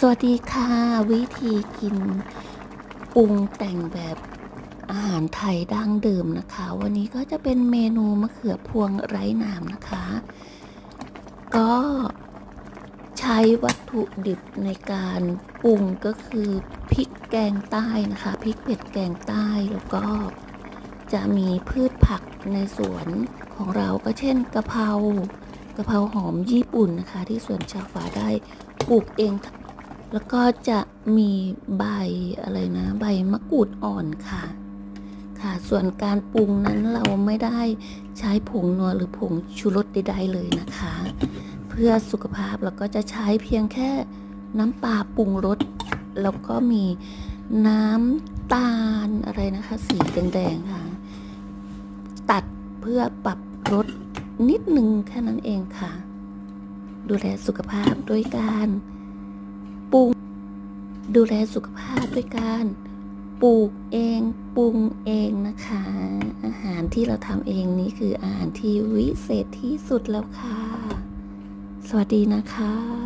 สวัสดีค่ะ วิธีกินปรุงแต่งแบบอาหารไทยดั้งเดิมนะคะ วันนี้ก็จะเป็นเมนูมะเขือพวงไร้น้ำนะคะ ก็ใช้วัตถุดิบในการปรุงก็คือพริกแกงใต้นะคะพริกเผ็ดแกงใต้แล้วก็จะมีพืชผักในสวนของเราก็เช่นกะเพรากะเพราหอมญี่ปุ่นนะคะ ที่สวนชาวฟ้าได้ปลูกเอง แล้วก็จะมีใบอะไรนะ ใบมะกรูดอ่อนค่ะ ค่ะ ส่วนการปรุงนั้นเราไม่ได้ใช้ผงนัวหรือผงชูรสใดๆเลยนะคะ เพื่อสุขภาพเราก็จะใช้เพียงแค่น้ำปลาปรุงรสแล้วก็มีน้ำตาลอะไรนะคะ สีแดงๆค่ะ ตัดเพื่อปรับรสนิดนึงแค่นั้นเองค่ะ ดูแลสุขภาพด้วยการ ปรุง ดูแลสุขภาพด้วยการปลูกเองปรุงเองนะคะ อาหารที่เราทำเองนี้คืออาหารที่วิเศษที่สุดแล้วค่ะ สวัสดีนะคะ